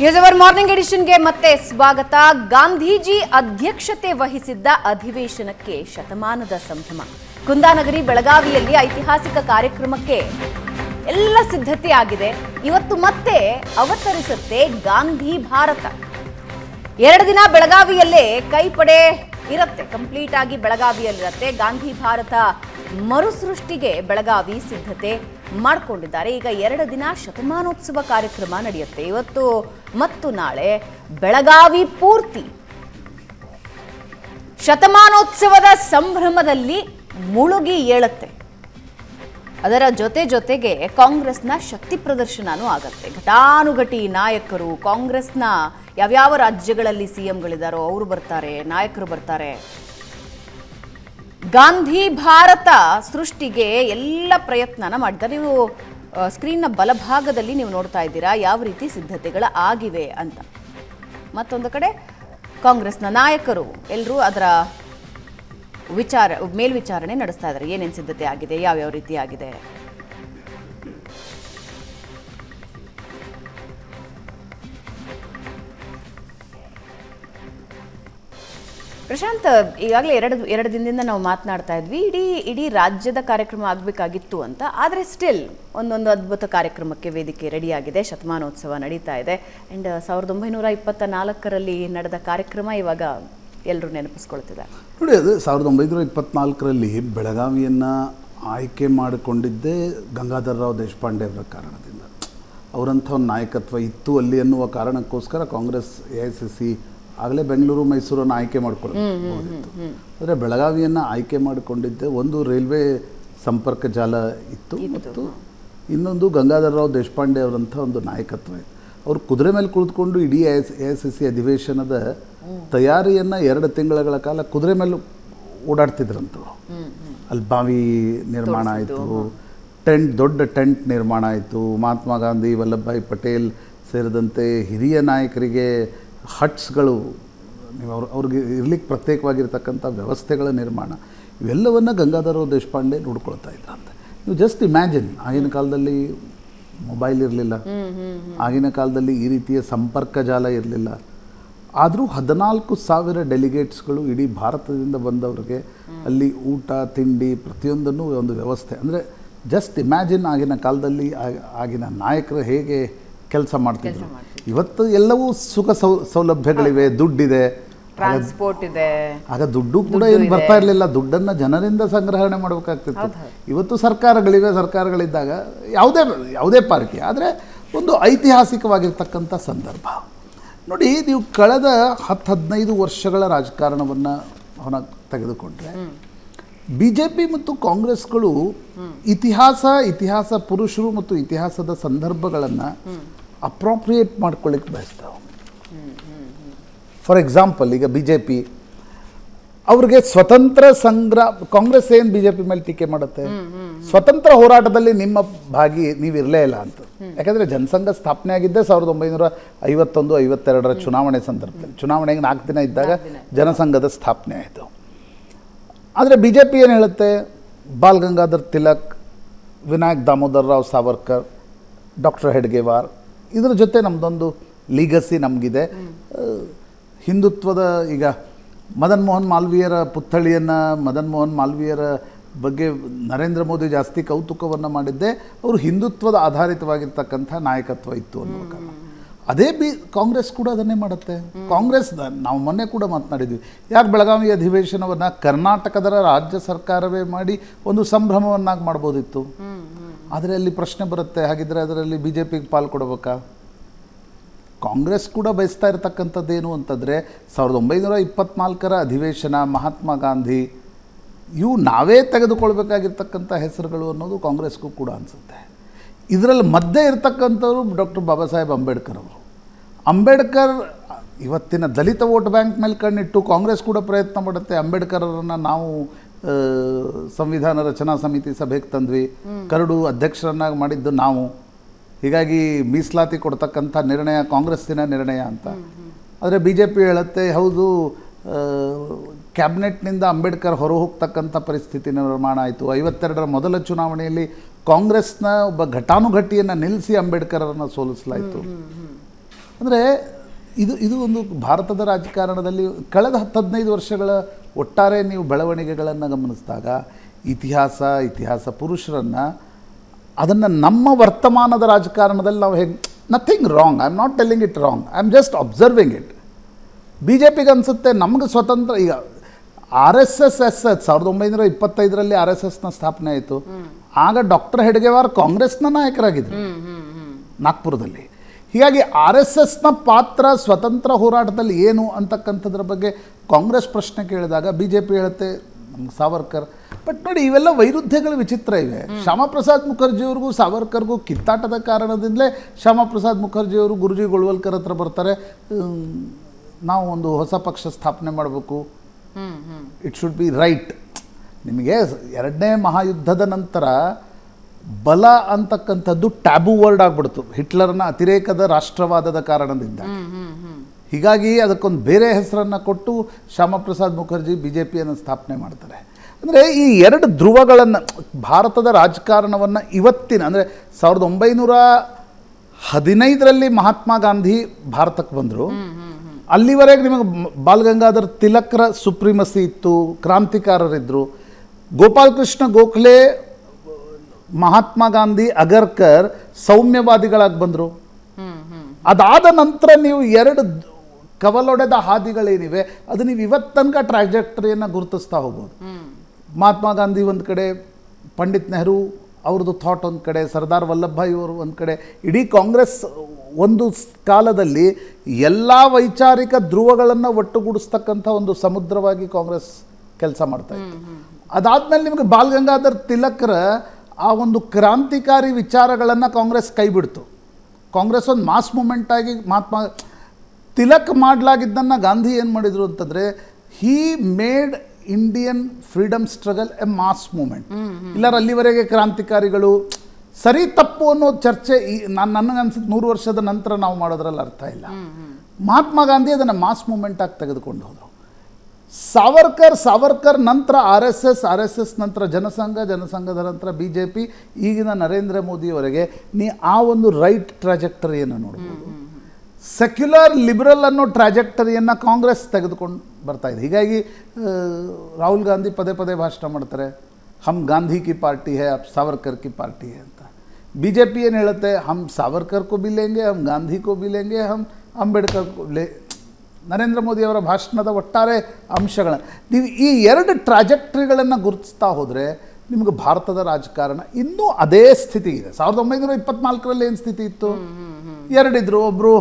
News hour morning ಎಡಿಷನ್ಗೆ ಮತ್ತೆ ಸ್ವಾಗತ. ಗಾಂಧೀಜಿ ಅಧ್ಯಕ್ಷತೆ ವಹಿಸಿದ್ದ ಅಧಿವೇಶನಕ್ಕೆ ಶತಮಾನದ ಸಂಭ್ರಮ. ಕುಂದಾನಗರಿ ಬೆಳಗಾವಿಯಲ್ಲಿ ಐತಿಹಾಸಿಕ ಕಾರ್ಯಕ್ರಮಕ್ಕೆ ಎಲ್ಲ ಸಿದ್ಧತೆ ಆಗಿದೆ. ಇವತ್ತು ಮತ್ತೆ ಅವತರಿಸುತ್ತೆ ಗಾಂಧಿ ಭಾರತ. ಎರಡು ದಿನ ಬೆಳಗಾವಿಯಲ್ಲೇ ಕೈಪಡೆ ಇರುತ್ತೆ. ಕಂಪ್ಲೀಟ್ ಆಗಿ ಬೆಳಗಾವಿಯಲ್ಲಿರುತ್ತೆ ಗಾಂಧಿ ಭಾರತ. ಮರುಸೃಷ್ಟಿಗೆ ಬೆಳಗಾವಿ ಸಿದ್ಧತೆ ಮಾಡಿಕೊಂಡಿದ್ದಾರೆ. ಈಗ ಎರಡು ದಿನ ಶತಮಾನೋತ್ಸವ ಕಾರ್ಯಕ್ರಮ ನಡೆಯುತ್ತೆ. ಇವತ್ತು ಮತ್ತು ನಾಳೆ ಬೆಳಗಾವಿ ಪೂರ್ತಿ ಶತಮಾನೋತ್ಸವದ ಸಂಭ್ರಮದಲ್ಲಿ ಮುಳುಗಿ ಏಳುತ್ತೆ. ಅದರ ಜೊತೆ ಜೊತೆಗೆ ಕಾಂಗ್ರೆಸ್ನ ಶಕ್ತಿ ಪ್ರದರ್ಶನನೂ ಆಗತ್ತೆ. ಘಟಾನುಘಟಿ ನಾಯಕರು, ಕಾಂಗ್ರೆಸ್ನ ಯಾವ್ಯಾವ ರಾಜ್ಯಗಳಲ್ಲಿ ಸಿ ಎಂಗಳಿದ್ದಾರೋ ಅವರು ಬರ್ತಾರೆ, ನಾಯಕರು ಬರ್ತಾರೆ. ಗಾಂಧಿ ಭಾರತ ಸೃಷ್ಟಿಗೆ ಎಲ್ಲ ಪ್ರಯತ್ನನ ಮಾಡಿದ್ದಾರೆ ನೀವು ಸ್ಕ್ರೀನ್ನ ಬಲಭಾಗದಲ್ಲಿ ನೀವು ನೋಡ್ತಾ ಇದ್ದೀರಾ, ಯಾವ ರೀತಿ ಸಿದ್ಧತೆಗಳು ಆಗಿವೆ ಅಂತ. ಮತ್ತೊಂದು ಕಡೆ, ಕಾಂಗ್ರೆಸ್ನ ನಾಯಕರು ಎಲ್ಲರೂ ಅದರ ವಿಚಾರ ಮೇಲ್ವಿಚಾರಣೆ ನಡೆಸ್ತಾ ಇದ್ದಾರೆ. ಏನೇನು ಸಿದ್ಧತೆ ಆಗಿದೆ, ಯಾವ್ಯಾವ ರೀತಿ ಆಗಿದೆ? ಪ್ರಶಾಂತ್, ಈಗಾಗಲೇ ಎರಡು ಎರಡು ದಿನದಿಂದ ನಾವು ಮಾತನಾಡ್ತಾ ಇದ್ವಿ, ಇಡೀ ಇಡೀ ರಾಜ್ಯದ ಕಾರ್ಯಕ್ರಮ ಆಗಬೇಕಾಗಿತ್ತು ಅಂತ, ಆದರೆ ಸ್ಟಿಲ್ ಒಂದೊಂದು ಅದ್ಭುತ ಕಾರ್ಯಕ್ರಮಕ್ಕೆ ವೇದಿಕೆ ರೆಡಿಯಾಗಿದೆ, ಶತಮಾನೋತ್ಸವ ನಡೀತಾ ಇದೆ. ಆ್ಯಂಡ್ ಸಾವಿರದ ಒಂಬೈನೂರ ಇಪ್ಪತ್ತ ನಾಲ್ಕರಲ್ಲಿ ನಡೆದ ಕಾರ್ಯಕ್ರಮ ಇವಾಗ ಎಲ್ಲರೂ ನೆನಪಿಸ್ಕೊಳ್ತಿದ್ದಾರೆ ನೋಡಿ, ಅದು ಸಾವಿರದ ಒಂಬೈನೂರ ಇಪ್ಪತ್ನಾಲ್ಕರಲ್ಲಿ ಬೆಳಗಾವಿಯನ್ನು ಆಯ್ಕೆ ಮಾಡಿಕೊಂಡಿದ್ದೇ ಗಂಗಾಧರರಾವ್ ದೇಶಪಾಂಡೆ ಅವರ ಕಾರಣದಿಂದ. ಅವರಂಥ ಒಂದು ನಾಯಕತ್ವ ಇತ್ತು ಅಲ್ಲಿ ಅನ್ನುವ ಕಾರಣಕ್ಕೋಸ್ಕರ Congress, A I C C ಆಗಲೇ ಬೆಂಗಳೂರು ಮೈಸೂರನ್ನು ಆಯ್ಕೆ ಮಾಡಿಕೊಳ್ಬೋದಿತ್ತು ಆದರೆ ಬೆಳಗಾವಿಯನ್ನು ಆಯ್ಕೆ ಮಾಡಿಕೊಂಡಿದ್ದೆ. ಒಂದು ರೈಲ್ವೆ ಸಂಪರ್ಕ ಜಾಲ ಇತ್ತು ಮತ್ತು ಇನ್ನೊಂದು ಗಂಗಾಧರರಾವ್ ದೇಶಪಾಂಡೆ ಅವರಂಥ ಒಂದು ನಾಯಕತ್ವ ಇತ್ತು ಅವರು ಕುದುರೆ ಮೇಲೆ ಕುಳಿತುಕೊಂಡು ಇಡೀ ಎ ಎಸ್ ಎಸ್ ಸಿ ಅಧಿವೇಶನದ ತಯಾರಿಯನ್ನು ಎರಡು ತಿಂಗಳ ಕಾಲ ಕುದುರೆ ಮೇಲೆ ಓಡಾಡ್ತಿದ್ರಂತವ್ರು. ಅಲ್ಲಿ ಬಾವಿ ನಿರ್ಮಾಣ ಆಯಿತು ಟೆಂಟ್ ದೊಡ್ಡ ಟೆಂಟ್ ನಿರ್ಮಾಣ ಆಯಿತು. ಮಹಾತ್ಮ ಗಾಂಧಿ ವಲ್ಲಭಭಾಯಿ ಪಟೇಲ್ ಸೇರಿದಂತೆ ಹಿರಿಯ ನಾಯಕರಿಗೆ ಹಟ್ಸ್ಗಳು ನೀವು ಅವ್ರ ಅವ್ರಿಗೆ ಇರ್ಲಿಕ್ಕೆ ಪ್ರತ್ಯೇಕವಾಗಿರ್ತಕ್ಕಂಥ ವ್ಯವಸ್ಥೆಗಳ ನಿರ್ಮಾಣ ಇವೆಲ್ಲವನ್ನು ಗಂಗಾಧರ ದೇಶಪಾಂಡೆ ನೋಡ್ಕೊಳ್ತಾ ಇದ್ರಂತೆ. ನೀವು ಜಸ್ಟ್ ಇಮ್ಯಾಜಿನ್ ಆಗಿನ ಕಾಲದಲ್ಲಿ ಮೊಬೈಲ್ ಇರಲಿಲ್ಲ. ಆಗಿನ ಕಾಲದಲ್ಲಿ ಈ ರೀತಿಯ ಸಂಪರ್ಕ ಜಾಲ ಇರಲಿಲ್ಲ. ಆದರೂ ಹದಿನಾಲ್ಕು ಸಾವಿರ ಡೆಲಿಗೇಟ್ಸ್ಗಳು ಇಡೀ ಭಾರತದಿಂದ ಬಂದವರಿಗೆ ಅಲ್ಲಿ ಊಟ ತಿಂಡಿ ಪ್ರತಿಯೊಂದನ್ನು ಒಂದು ವ್ಯವಸ್ಥೆ. ಅಂದರೆ ಜಸ್ಟ್ ಇಮ್ಯಾಜಿನ್ ಆಗಿನ ಕಾಲದಲ್ಲಿ ಆಗಿನ ನಾಯಕರು ಹೇಗೆ ಕೆಲಸ ಮಾಡ್ತಿದ್ರು. ಇವತ್ತು ಎಲ್ಲವೂ ಸುಖ ಸೌ ಸೌಲಭ್ಯಗಳಿವೆ ದುಡ್ಡಿದೆ. ಟ್ರಾನ್ಸ್ಪೋರ್ಟ್ ಇದೆ. ಆಗ ದುಡ್ಡು ಕೂಡ ಏನು ಬರ್ತಾ ಇರಲಿಲ್ಲ. ದುಡ್ಡನ್ನು ಜನರಿಂದ ಸಂಗ್ರಹಣೆ ಮಾಡಬೇಕಾಗ್ತಿತ್ತು. ಇವತ್ತು ಸರ್ಕಾರಗಳಿವೆ ಸರ್ಕಾರಗಳಿದ್ದಾಗ ಯಾವುದೇ ಯಾವುದೇ ಪಾರ್ಟಿ. ಆದರೆ ಒಂದು ಐತಿಹಾಸಿಕವಾಗಿರ್ತಕ್ಕಂಥ ಸಂದರ್ಭ. ನೋಡಿ ನೀವು ಕಳೆದ ಹತ್ತು ಹದಿನೈದು ವರ್ಷಗಳ ರಾಜಕಾರಣವನ್ನು ಅವನ ತೆಗೆದುಕೊಂಡ್ರೆ ಬಿ ಜೆ ಪಿ ಮತ್ತು ಕಾಂಗ್ರೆಸ್ಗಳು ಇತಿಹಾಸ ಇತಿಹಾಸ ಪುರುಷರು ಮತ್ತು ಇತಿಹಾಸದ ಸಂದರ್ಭಗಳನ್ನು ಅಪ್ರೋಪ್ರಿಯೇಟ್ ಮಾಡ್ಕೊಳ್ಳಿಕ್ಕೆ ಬಯಸ್ತಾವ. ಫಾರ್ ಎಕ್ಸಾಂಪಲ್ ಈಗ ಬಿ ಜೆ ಪಿ ಅವ್ರಿಗೆ ಸ್ವತಂತ್ರ ಸಂಗ್ರಹ ಕಾಂಗ್ರೆಸ್ ಏನು ಬಿ ಜೆ ಪಿ ಮೇಲೆ ಟೀಕೆ ಮಾಡುತ್ತೆ? ಸ್ವತಂತ್ರ ಹೋರಾಟದಲ್ಲಿ ನಿಮ್ಮ ಭಾಗಿ ನೀವು ಇರಲೇ ಇಲ್ಲ ಅಂತ. ಯಾಕಂದರೆ ಜನಸಂಘ ಸ್ಥಾಪನೆ ಆಗಿದ್ದೇ ಸಾವಿರದ ಒಂಬೈನೂರ ಐವತ್ತೊಂದು ಐವತ್ತೆರಡರ ಚುನಾವಣೆ ಸಂದರ್ಭದಲ್ಲಿ. ಚುನಾವಣೆಗೆ ನಾಲ್ಕು ದಿನ ಇದ್ದಾಗ ಜನಸಂಘದ ಸ್ಥಾಪನೆ ಆಯಿತು. ಆದರೆ ಬಿ ಜೆ ಪಿ ಏನು ಹೇಳುತ್ತೆ? ಬಾಲ್ ಗಂಗಾಧರ್ ತಿಲಕ್ ವಿನಾಯಕ್ ದಾಮೋದರ್ ರಾವ್ ಸಾವರ್ಕರ್ ಡಾಕ್ಟರ್ ಹೆಡ್ಗೇವಾರ್ ಇದರ ಜೊತೆ ನಮ್ಮದೊಂದು ಲೀಗಸಿ ನಮಗಿದೆ. ಹಿಂದುತ್ವದ ಈಗ ಮದನ್ ಮೋಹನ್ ಮಾಲ್ವೀಯರ ಪುತ್ಥಳಿಯನ್ನು ಮದನ್ ಮೋಹನ್ ಮಾಲ್ವೀಯರ ಬಗ್ಗೆ ನರೇಂದ್ರ ಮೋದಿ ಜಾಸ್ತಿ ಕೌತುಕವನ್ನು ಮಾಡಿದ್ದೆ ಅವರು ಹಿಂದುತ್ವದ ಆಧಾರಿತವಾಗಿರ್ತಕ್ಕಂಥ ನಾಯಕತ್ವ ಇತ್ತು ಅನ್ನುವ ಕಾರಣ. ಅದೇ ಬಿ ಕಾಂಗ್ರೆಸ್ ಕೂಡ ಅದನ್ನೇ ಮಾಡುತ್ತೆ. ಕಾಂಗ್ರೆಸ್ ನಾವು ಮೊನ್ನೆ ಕೂಡ ಮಾತನಾಡಿದ್ವಿ. ಯಾಕೆ ಬೆಳಗಾವಿ ಅಧಿವೇಶನವನ್ನು ಕರ್ನಾಟಕದ ರಾಜ್ಯ ಸರ್ಕಾರವೇ ಮಾಡಿ ಒಂದು ಸಂಭ್ರಮವನ್ನಾಗಿ ಮಾಡ್ಬೋದಿತ್ತು? ಆದರೆ ಅಲ್ಲಿ ಪ್ರಶ್ನೆ ಬರುತ್ತೆ, ಹಾಗಿದ್ರೆ ಅದರಲ್ಲಿ ಬಿ ಜೆ ಪಿಗೆ ಪಾಲು ಕೊಡಬೇಕಾ? ಕಾಂಗ್ರೆಸ್ ಕೂಡ ಬಯಸ್ತಾ ಇರತಕ್ಕಂಥದ್ದೇನು ಅಂತಂದರೆ, ಸಾವಿರದ ಒಂಬೈನೂರ ಇಪ್ಪತ್ನಾಲ್ಕರ ಅಧಿವೇಶನ ಮಹಾತ್ಮ ಗಾಂಧಿ, ಇವು ನಾವೇ ತೆಗೆದುಕೊಳ್ಬೇಕಾಗಿರ್ತಕ್ಕಂಥ ಹೆಸರುಗಳು ಅನ್ನೋದು ಕಾಂಗ್ರೆಸ್ಗೂ ಕೂಡ ಅನಿಸುತ್ತೆ. ಇದರಲ್ಲಿ ಮಧ್ಯೆ ಇರತಕ್ಕಂಥವ್ರು ಡಾಕ್ಟರ್ ಬಾಬಾ ಸಾಹೇಬ್ ಅಂಬೇಡ್ಕರ್ ಅವರು. ಅಂಬೇಡ್ಕರ್, ಇವತ್ತಿನ ದಲಿತ ವೋಟ್ ಬ್ಯಾಂಕ್ ಮೇಲೆ ಕಣ್ಣಿಟ್ಟು ಕಾಂಗ್ರೆಸ್ ಕೂಡ ಪ್ರಯತ್ನ ಮಾಡುತ್ತೆ. ಅಂಬೇಡ್ಕರನ್ನು ನಾವು ಸಂವಿಧಾನ ರಚನಾ ಸಮಿತಿ ಸಭೆಗೆ ತಂದ್ವಿ. ಕರಡು ಅಧ್ಯಕ್ಷರನ್ನಾಗಿ ಮಾಡಿದ್ದು ನಾವು. ಹೀಗಾಗಿ ಮೀಸಲಾತಿ ಕೊಡ್ತಕ್ಕಂಥ ನಿರ್ಣಯ ಕಾಂಗ್ರೆಸ್ಸಿನ ನಿರ್ಣಯ ಅಂತ. ಆದರೆ ಬಿ ಜೆ ಪಿ ಹೇಳುತ್ತೆ ಹೌದು ಕ್ಯಾಬಿನೆಟ್ನಿಂದ ಅಂಬೇಡ್ಕರ್ ಹೊರ ಹೋಗ್ತಕ್ಕಂಥ ಪರಿಸ್ಥಿತಿ ನಿರ್ಮಾಣ ಆಯಿತು. ಐವತ್ತೆರಡರ ಮೊದಲ ಚುನಾವಣೆಯಲ್ಲಿ ಕಾಂಗ್ರೆಸ್ನ ಒಬ್ಬ ಘಟಾನುಘಟಿಯನ್ನು ನಿಲ್ಲಿಸಿ ಅಂಬೇಡ್ಕರನ್ನು ಸೋಲಿಸಲಾಯಿತು. ಅಂದರೆ ಇದು ಇದು ಒಂದು ಭಾರತದ ರಾಜಕಾರಣದಲ್ಲಿ ಕಳೆದ ಹತ್ತು ಹದಿನೈದು ವರ್ಷಗಳ ಒಟ್ಟಾರೆ ನೀವು ಬೆಳವಣಿಗೆಗಳನ್ನು ಗಮನಿಸಿದಾಗ ಇತಿಹಾಸ ಇತಿಹಾಸ ಪುರುಷರನ್ನು ಅದನ್ನು ನಮ್ಮ ವರ್ತಮಾನದ ರಾಜಕಾರಣದಲ್ಲಿ ನಾವು ಹೆಂಗೆ nothing wrong I am not telling it wrong I am just observing it B J ಪಿಗೆ ಅನಿಸುತ್ತೆ ನಮಗೆ ಸ್ವತಂತ್ರ ಈಗ R S S S S ಸಾವಿರದ ಒಂಬೈನೂರ ಇಪ್ಪತ್ತೈದರಲ್ಲಿ ಆರ್ ಎಸ್ ಎಸ್ನ ಸ್ಥಾಪನೆ ಆಯಿತು. ಆಗ ಡಾಕ್ಟರ್ ಹೆಡ್ಗೆವಾರ್ ಕಾಂಗ್ರೆಸ್ನ ನಾಯಕರಾಗಿದ್ದರು ನಾಗ್ಪುರದಲ್ಲಿ. ಹೀಗಾಗಿ ಆರ್ ಎಸ್ ಎಸ್ನ ಪಾತ್ರ ಸ್ವತಂತ್ರ ಹೋರಾಟದಲ್ಲಿ ಏನು ಅಂತಕ್ಕಂಥದ್ರ ಬಗ್ಗೆ ಕಾಂಗ್ರೆಸ್ ಪ್ರಶ್ನೆ ಕೇಳಿದಾಗ ಬಿ ಜೆ ಪಿ ಹೇಳುತ್ತೆ ನಮ್ಗೆ ಸಾವರ್ಕರ್. ಬಟ್ ನೋಡಿ ಇವೆಲ್ಲ ವೈರುಧ್ಯಗಳು ವಿಚಿತ್ರ ಇವೆ. ಶ್ಯಾಮಪ್ರಸಾದ್ ಮುಖರ್ಜಿಯವ್ರಿಗೂ ಸಾವರ್ಕರ್ಗೂ ಕಿತ್ತಾಟದ ಕಾರಣದಿಂದಲೇ ಶ್ಯಾಮಪ್ರಸಾದ್ ಮುಖರ್ಜಿಯವರು ಗುರುಜಿ ಗೊಳ್ವಲ್ಕರ್ ಹತ್ರ ಬರ್ತಾರೆ. ನಾವು ಒಂದು ಹೊಸ ಪಕ್ಷ ಸ್ಥಾಪನೆ ಮಾಡಬೇಕು. ಇಟ್ ಶುಡ್ ಬಿ ರೈಟ್ ನಿಮಗೆ ಎರಡನೇ ಮಹಾಯುದ್ಧದ ನಂತರ ಬಲ ಅಂತಕ್ಕಂಥದ್ದು ಟ್ಯಾಬು ವರ್ಡ್ ಆಗ್ಬಿಡ್ತು. ಹಿಟ್ಲರ್ನ ಅತಿರೇಕದ ರಾಷ್ಟ್ರವಾದದ ಕಾರಣದಿಂದ. ಹೀಗಾಗಿ ಅದಕ್ಕೊಂದು ಬೇರೆ ಹೆಸರನ್ನು ಕೊಟ್ಟು ಶ್ಯಾಮಪ್ರಸಾದ್ ಮುಖರ್ಜಿ ಬಿ ಜೆ ಪಿಯನ್ನು ಸ್ಥಾಪನೆ ಮಾಡ್ತಾರೆ. ಅಂದರೆ ಈ ಎರಡು ಧ್ರುವಗಳನ್ನು ಭಾರತದ ರಾಜಕಾರಣವನ್ನು ಇವತ್ತಿನ ಅಂದರೆ ಸಾವಿರದ ಒಂಬೈನೂರ ಹದಿನೈದರಲ್ಲಿ ಮಹಾತ್ಮ ಗಾಂಧಿ ಭಾರತಕ್ಕೆ ಬಂದರು. ಅಲ್ಲಿವರೆಗೆ ನಿಮಗೆ ಮ- ಬಾಲ್ ಗಂಗಾಧರ್ ತಿಲಕ್ರ ಸುಪ್ರೀಮಸಿ ಇತ್ತು ಕ್ರಾಂತಿಕಾರರಿದ್ದರು ಗೋಪಾಲಕೃಷ್ಣ ಗೋಖಲೆ ಮಹಾತ್ಮ ಗಾಂಧಿ ಅಗರ್ಕರ್ ಸೌಮ್ಯವಾದಿಗಳಾಗಿ ಬಂದರು. ಅದಾದ ನಂತರ ನೀವು ಎರಡು ಕವಲೊಡೆದ ಹಾದಿಗಳೇನಿವೆ, ಅದು ನೀವು ಇವತ್ತು ತನಕ ಟ್ರಾಜೆಕ್ಟರಿಯನ್ನು ಗುರುತಿಸ್ತಾ ಹೋಗ್ಬೋದು. ಮಹಾತ್ಮ ಗಾಂಧಿ ಒಂದು ಕಡೆ, ಪಂಡಿತ್ ನೆಹರು ಅವ್ರದ್ದು ಥಾಟ್ ಒಂದು ಕಡೆ, ಸರ್ದಾರ್ ವಲ್ಲಭಭಾಯಿ ಅವರು ಒಂದು ಕಡೆ, ಇಡೀ ಕಾಂಗ್ರೆಸ್ ಒಂದು ಕಾಲದಲ್ಲಿ ಎಲ್ಲ ವೈಚಾರಿಕ ಧ್ರುವಗಳನ್ನು ಒಟ್ಟುಗೂಡಿಸ್ತಕ್ಕಂಥ ಒಂದು ಸಮುದ್ರವಾಗಿ ಕಾಂಗ್ರೆಸ್ ಕೆಲಸ ಮಾಡ್ತಾ ಇತ್ತು. ಅದಾದಮೇಲೆ ನಿಮಗೆ ಬಾಲ್ ಗಂಗಾಧರ್ ತಿಲಕ್ರ ಆ ಒಂದು ಕ್ರಾಂತಿಕಾರಿ ವಿಚಾರಗಳನ್ನು ಕಾಂಗ್ರೆಸ್ ಕೈಬಿಡ್ತು ಕಾಂಗ್ರೆಸ್ ಒಂದು ಮಾಸ್ ಮೂಮೆಂಟಾಗಿ ಮಹಾತ್ಮ ತಿಲಕ್ ಮಾಡಲಾಗಿದ್ದನ್ನು ಗಾಂಧಿ ಏನು ಮಾಡಿದರು ಅಂತಂದರೆ he made Indian freedom struggle a mass movement ಇಲ್ಲಾರ ಅಲ್ಲಿವರೆಗೆ ಕ್ರಾಂತಿಕಾರಿಗಳು ಸರಿ ತಪ್ಪು ಅನ್ನೋ ಚರ್ಚೆ ಈ ನಾನು ನನಗೆ ಅನ್ಸುತ್ತೆ ನೂರು ವರ್ಷದ ನಂತರ ನಾವು ಮಾಡೋದ್ರಲ್ಲಿ ಅರ್ಥ ಇಲ್ಲ. ಮಹಾತ್ಮ ಗಾಂಧಿ ಅದನ್ನು ಮಾಸ್ ಮೂಮೆಂಟಾಗಿ ತೆಗೆದುಕೊಂಡು ಹೋದರು. ಸಾವರ್ಕರ್ ಸಾವರ್ಕರ್ ನಂತರ R S S R S S ನಂತರ ಜನಸಂಘ ಜನಸಂಘದ ನಂತರ ಬಿ ಜೆ ಪಿ ಈಗಿನ ನರೇಂದ್ರ ಮೋದಿಯವರೆಗೆ ನೀ ಆ ಒಂದು ರೈಟ್ ಟ್ರಾಜೆಕ್ಟರಿಯನ್ನು ನೋಡ್ಬೋದು ಸೆಕ್ಯುಲರ್ ಲಿಬರಲ್ ಅನ್ನೋ ಟ್ರಾಜೆಕ್ಟರಿಯನ್ನು ಕಾಂಗ್ರೆಸ್ ತೆಗೆದುಕೊಂಡು ಬರ್ತಾ ಇದೆ. ಹೀಗಾಗಿ ರಾಹುಲ್ ಗಾಂಧಿ ಪದೇ ಪದೇ ಭಾಷಣ ಮಾಡ್ತಾರೆ. ಹಮ್ ಗಾಂಧಿ ಕಿ ಪಾರ್ಟಿ ಹೇ ಅಪ್ ಸಾವರ್ಕರ್ ಕಿ ಪಾರ್ಟಿ ಹೇ ಅಂತ. ಬಿ ಜೆ ಪಿ ಏನು ಹೇಳುತ್ತೆ? ಹಮ್ ಸಾವರ್ಕರ್ ಕೋ ಬಿ ಲೇಂಗೆ ಹಮ್ ಗಾಂಧಿ ಕೋ ಬಿ ಲೇಂಗೆ ಹಮ್ ಅಂಬೇಡ್ಕರ್ ಕೋ ಲೇ ನರೇಂದ್ರ ಮೋದಿ ಅವರ ಭಾಷಣದ ಒಟ್ಟಾರೆ ಅಂಶಗಳ ನೀವು ಈ ಎರಡು ಟ್ರಾಜೆಕ್ಟ್ರಿಗಳನ್ನು ಗುರುತಿಸ್ತಾ ಹೋದರೆ ನಿಮಗೆ ಭಾರತದ ರಾಜಕಾರಣ ಇನ್ನೂ ಅದೇ ಸ್ಥಿತಿ ಇದೆ. ಸಾವಿರದ ಒಂಬೈನೂರ ಇಪ್ಪತ್ನಾಲ್ಕರಲ್ಲಿ ಏನು ಸ್ಥಿತಿ ಇತ್ತು? ಎರಡಿದ್ರು ಒಬ್ಬರು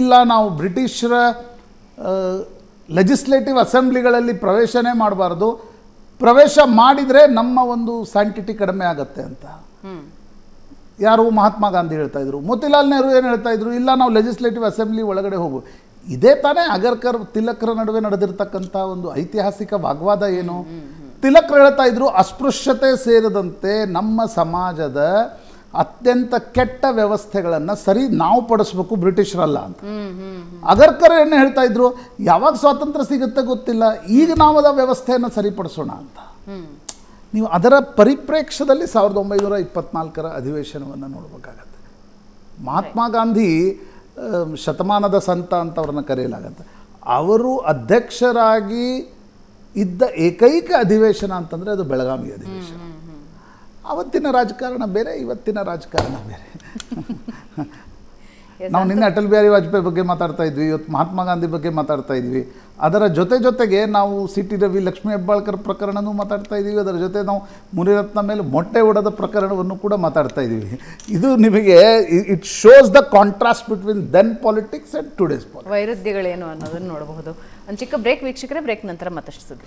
ಇಲ್ಲ ನಾವು ಬ್ರಿಟಿಷರ ಲೆಜಿಸ್ಲೇಟಿವ್ ಅಸೆಂಬ್ಲಿಗಳಲ್ಲಿ ಪ್ರವೇಶನೇ ಮಾಡಬಾರ್ದು. ಪ್ರವೇಶ ಮಾಡಿದರೆ ನಮ್ಮ ಒಂದು ಸ್ಯಾಂಟಿಟಿ ಕಡಿಮೆ ಆಗುತ್ತೆ ಅಂತ. ಯಾರು ಮಹಾತ್ಮ ಗಾಂಧಿ ಹೇಳ್ತಾ ಇದ್ರು? ಮೋತಿಲಾಲ್ ನೆಹರು ಏನು ಹೇಳ್ತಾ ಇದ್ರು? ಇಲ್ಲ ನಾವು ಲೆಜಿಸ್ಲೇಟಿವ್ ಅಸೆಂಬ್ಲಿ ಒಳಗಡೆ ಹೋಗು. ಇದೇ ತಾನೇ ಅಗರ್ಕರ್, ತಿಲಕ್ರ ನಡುವೆ ನಡೆದಿರ್ತಕ್ಕಂಥ ಒಂದು ಐತಿಹಾಸಿಕ ವಾಗ್ವಾದ ಏನು? ತಿಲಕ್ರು ಹೇಳ್ತಾ ಇದ್ರು, ಅಸ್ಪೃಶ್ಯತೆ ಸೇರಿದಂತೆ ನಮ್ಮ ಸಮಾಜದ ಅತ್ಯಂತ ಕೆಟ್ಟ ವ್ಯವಸ್ಥೆಗಳನ್ನು ಸರಿ ನಾವು ಪಡಿಸ್ಬೇಕು ಬ್ರಿಟಿಷರಲ್ಲ ಅಂತ. ಅಗರ್ಕರ್ ಏನು ಹೇಳ್ತಾ ಇದ್ರು, ಯಾವಾಗ ಸ್ವಾತಂತ್ರ್ಯ ಸಿಗುತ್ತೆ ಗೊತ್ತಿಲ್ಲ, ಈಗ ನಾವು ಅದ ವ್ಯವಸ್ಥೆಯನ್ನು ಸರಿಪಡಿಸೋಣ ಅಂತ. ನೀವು ಅದರ ಪರಿಪ್ರೇಕ್ಷ್ಯದಲ್ಲಿ ಸಾವಿರದ ಒಂಬೈನೂರ ಇಪ್ಪತ್ನಾಲ್ಕರ ಅಧಿವೇಶನವನ್ನು ನೋಡಬೇಕಾಗತ್ತೆ. ಮಹಾತ್ಮ ಗಾಂಧಿ ಶತಮಾನದ ಸಂತ ಅಂತ ಅವ್ರನ್ನ ಕರೆಯಲಾಗತ್ತೆ. ಅವರು ಅಧ್ಯಕ್ಷರಾಗಿ ಇದ್ದ ಏಕೈಕ ಅಧಿವೇಶನ ಅಂತಂದರೆ ಅದು ಬೆಳಗಾವಿ ಅಧಿವೇಶನ. ಅವತ್ತಿನ ರಾಜಕಾರಣ ಬೇರೆ ಇವತ್ತಿನ ರಾಜಕಾರಣ ಬೇರೆ. ನಾವು ನಿನ್ನೆ ಅಟಲ್ ಬಿಹಾರಿ ವಾಜಪೇಯಿ ಬಗ್ಗೆ ಮಾತಾಡ್ತಾ ಇದ್ವಿ ಇವತ್ತು ಮಹಾತ್ಮ ಗಾಂಧಿ ಬಗ್ಗೆ ಮಾತಾಡ್ತಾ ಇದ್ವಿ. ಅದರ ಜೊತೆ ಜೊತೆಗೆ ನಾವು ಸಿ ಟಿ ರವಿ ಲಕ್ಷ್ಮೀ ಹೆಬ್ಬಾಳ್ಕರ್ ಪ್ರಕರಣನೂ ಮಾತಾಡ್ತಾ ಇದ್ದೀವಿ. ಅದರ ಜೊತೆ ನಾವು ಮುನಿರತ್ನ ಮೇಲೆ ಮೊಟ್ಟೆ ಹೊಡೆದ ಪ್ರಕರಣವನ್ನು ಕೂಡ ಮಾತಾಡ್ತಾ ಇದ್ದೀವಿ. ಇದು ನಿಮಗೆ it shows the contrast between then politics and today's politics ವೈರುಧ್ಯಗಳೇನು ಅನ್ನೋದನ್ನು ನೋಡಬಹುದು. ಒಂದು ಚಿಕ್ಕ ಬ್ರೇಕ್ ವೀಕ್ಷಕರೇ ಬ್ರೇಕ್ ನಂತರ ಮತ್ತಷ್ಟು ಸುದ್ದಿ.